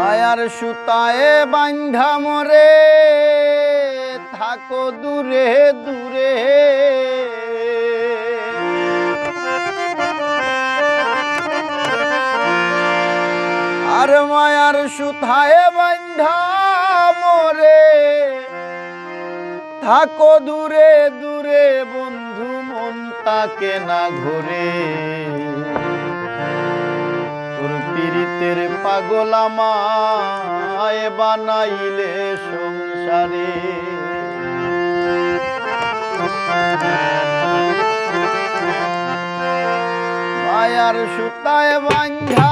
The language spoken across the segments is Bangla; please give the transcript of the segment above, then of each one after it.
মায়ার সুতায় বান্ধা মরে, থাকো দূরে দূরে। আর মায়ার সুতায় বান্ধা মরে, থাকো দূরে দূরে, বন্ধু মন তাকে না ঘুরে। পীড়িতের পাগলামায় বানাইলে সংসারে। মায়ার সুতায় বাঞ্ঝা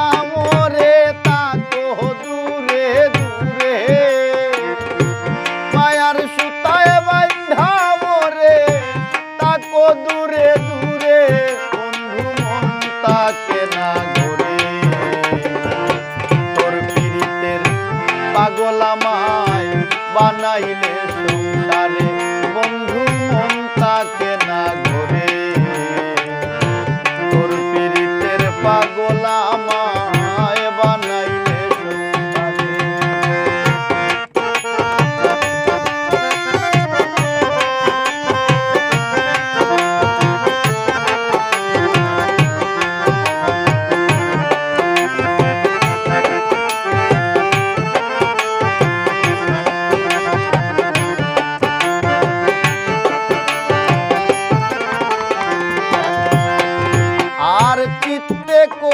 বানাইলে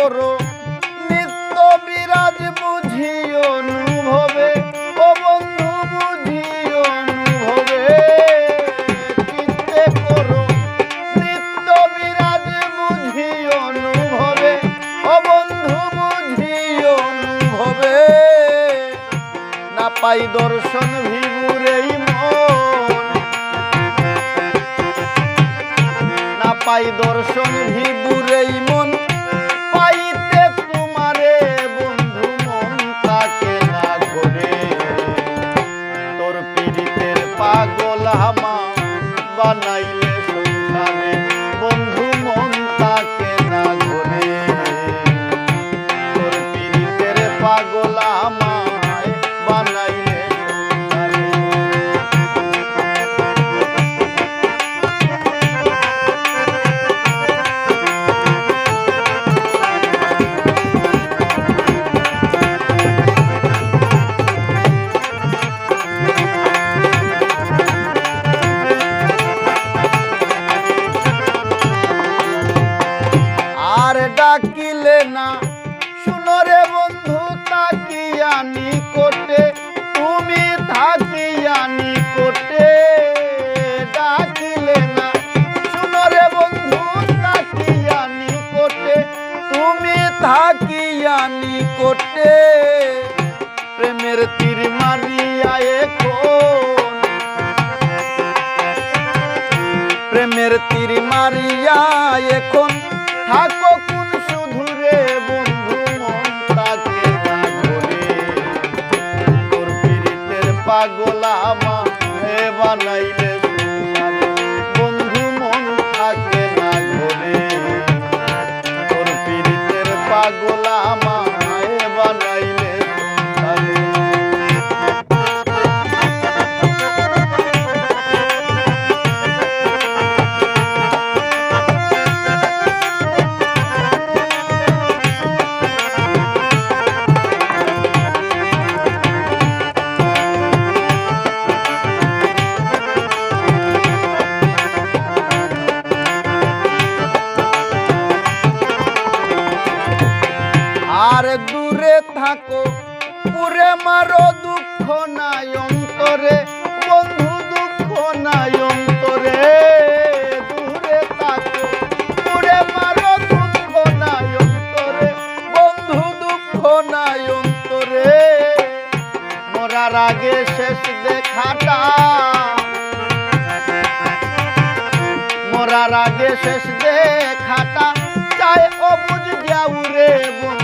করো। নিত্য বিরাজ বুঝি অনুভবে। ও বন্ধু বুঝি অনুভবে। চিত্তে করো। নিত্য বিরাজ বুঝি অনুভবে। ও বন্ধু বুঝি অনুভবে। না পাই দর্শন ভিবুরেই মন। না পাই দর্শন ভিবুরেই বানাইলে ডাকিলে না। শুনরে বন্ধু আমায় বানাইলে আর দূরে থাকো, পুরে মারো দুঃখ নাই অন্তরে, বন্ধু দুঃখ নাই অন্তরে। দূরে থাকো, পুরে মারো দুঃখ নাই অন্তরে, বন্ধু দুঃখ নাই অন্তরে। মরার আগে শেষ দেখাটা, মরার আগে শেষ দেখাটা, চাই অবুঝ যাউরে বন্ধু।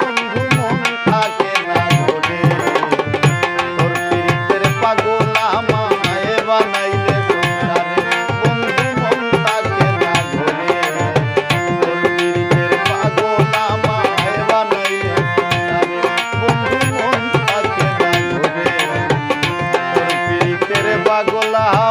পাগলা